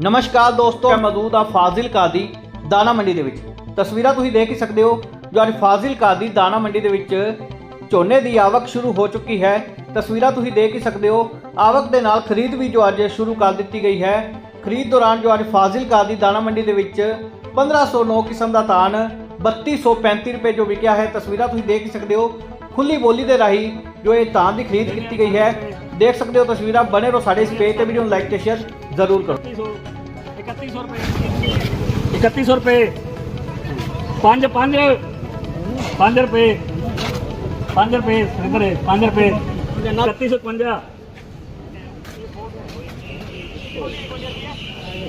ਨਮਸਕਾਰ ਦੋਸਤੋ, ਮੈਂ ਮੌਜੂਦ ਆ ਫਾਜ਼ਿਲਕਾ ਦੀ ਦਾਣਾ ਮੰਡੀ ਦੇ ਵਿੱਚ। ਤਸਵੀਰਾਂ ਤੁਸੀਂ ਦੇਖ ਹੀ ਸਕਦੇ ਹੋ, ਜੋ ਅੱਜ ਫਾਜ਼ਿਲਕਾ ਦੀ ਦਾਣਾ ਮੰਡੀ ਦੇ ਵਿੱਚ ਝੋਨੇ ਦੀ ਆਵਕ ਸ਼ੁਰੂ ਹੋ ਚੁੱਕੀ ਹੈ। ਤਸਵੀਰਾਂ ਤੁਸੀਂ ਦੇਖ ਹੀ ਸਕਦੇ ਹੋ, ਆਵਕ ਦੇ ਨਾਲ ਖਰੀਦ ਵੀ ਜੋ ਅੱਜ ਸ਼ੁਰੂ ਕਰ ਦਿੱਤੀ ਗਈ ਹੈ। ਖਰੀਦ ਦੌਰਾਨ ਜੋ ਅੱਜ ਫਾਜ਼ਿਲਕਾ ਦੀ ਦਾਣਾ ਮੰਡੀ ਦੇ ਵਿੱਚ 1509 ਕਿਸਮ ਦਾ ਧਾਨ 3235 ਰੁਪਏ ਜੋ ਵਿਕਿਆ ਹੈ। ਤਸਵੀਰਾਂ ਤੁਸੀਂ ਦੇਖ ਹੀ ਸਕਦੇ ਹੋ, ਖੁੱਲੀ ਬੋਲੀ ਦੇ ਰਾਹੀਂ ਜੋ ਇਹ ਧਾਨ ਦੀ ਖਰੀਦ ਕੀਤੀ ਗਈ ਹੈ। ਦੇਖ ਸਕਦੇ ਹੋ ਤਸਵੀਰਾਂ, ਬਣੇ ਰਹੋ ਸਾਡੇ ਇਸ ਪੇਜ ਤੇ, ਵੀਡੀਓ ਨੂੰ ਲਾਈਕ ਤੇ ਸ਼ੇਅਰ ਜ਼ਰੂਰ ਕਰੋ 3100 ਰੁਪਏ 3100 ਰੁਪਏ 5 5 5 ਰੁਪਏ 5 ਰੁਪਏ ਇਧਰ 5 ਰੁਪਏ 3150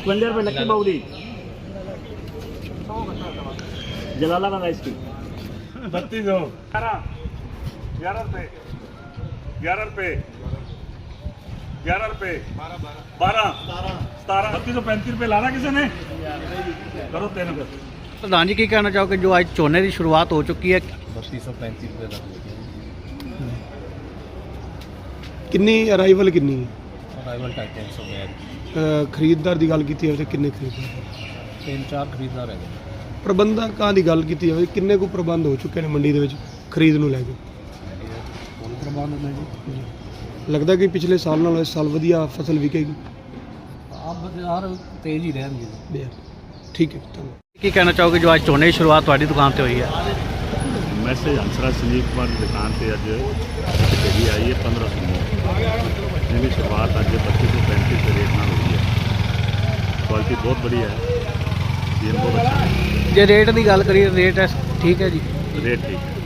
51 ਰੁਪਏ ਲੱਕੀ ਬਾਉ ਦੀ ਜਲਾਲਾਬਾਦ ਆਈਸ ਕੀ ਬੱਤੀ ਸੌ 11 11 ਰੁਪਏ 11 ਰੁਪਏ 11 ਰੁਪਏ। 12 12 17 3235 ਰੁਪਏ ਲਾਣਾ ਕਿਸੇ ਨੇ? ਕਰੋ ਤਿੰਨ ਫਿਰ। ਪ੍ਰਧਾਨ ਜੀ ਕੀ ਕਹਿਣਾ ਚਾਹੋਗੇ ਜੋ ਅੱਜ ਝੋਨੇ ਦੀ ਸ਼ੁਰੂਆਤ ਹੋ ਚੁੱਕੀ ਹੈ? 3235 ਰੁਪਏ ਦਾ। ਕਿੰਨੀ ਅਰਾਈਵਲ ਕਿੰਨੀ ਹੈ? ਅਰਾਈਵਲ ਟਾਈਮ 300 ਮੈਂ ਅਹ ਖਰੀਦਦਾਰ ਦੀ ਗੱਲ ਕੀਤੀ ਜਾਵੇ ਕਿੰਨੇ ਖਰੀਦਦਾਰ? ਤਿੰਨ ਚਾਰ ਖਰੀਦਦਾਰ ਹੈਗੇ ਪ੍ਰਬੰਧਕਾਂ ਦੀ ਗੱਲ ਕੀਤੀ ਜਾਵੇ ਕਿੰਨੇ ਕੁ ਪ੍ਰਬੰਧ ਹੋ ਚੁੱਕੇ ਨੇ ਮੰਡੀ ਦੇ ਵਿੱਚ ਖਰੀਦ ਨੂੰ ਲੈ ਕੇ? ਫੁੱਲ ਪ੍ਰਬੰਧ ਨੇ ਜੀ। ਲੱਗਦਾ ਕਿ ਪਿਛਲੇ ਸਾਲ ਨਾਲੋਂ ਇਸ ਸਾਲ ਵਧੀਆ ਫਸਲ ਵਿਕੇਗੀ? ਆਪ ਬਾਜ਼ਾਰ ਤੇਜ਼ ਹੀ ਰਹਿਣਗੇ। ਬਿਆ ਠੀਕ ਹੈ ਧੰਨਵਾਦ। ਕੀ ਕਹਿਣਾ ਚਾਹੋਗੇ ਜੋ ਅੱਜ ਝੋਨੇ ਦੀ ਸ਼ੁਰੂਆਤ ਤੁਹਾਡੀ ਦੁਕਾਨ ਤੇ ਹੋਈ ਹੈ? ਮੈਸੇਜ ਹੰਸਰਾ ਸੰਜੀਵ ਕੁਮਾਰ ਦੀ ਦੁਕਾਨ ਤੇ ਅੱਜ ਜਿਹੜੀ ਆਈ ਹੈ 1500 ਇਹਦੀ ਸ਼ੁਰੂਆਤ ਅੱਜ 3235 ਦੇ ਰੇਟ ਨਾਲ ਹੋਈ ਹੈ। ਕੁਆਲਿਟੀ ਬਹੁਤ ਵਧੀਆ ਹੈ। ਜੀਨ ਬਹੁਤ ਅੱਛਾ ਹੈ। ਜੇ ਰੇਟ ਦੀ ਗੱਲ ਕਰੀਏ ਰੇਟ ਠੀਕ ਹੈ ਜੀ। ਰੇਟ ਠੀਕ ਹੈ।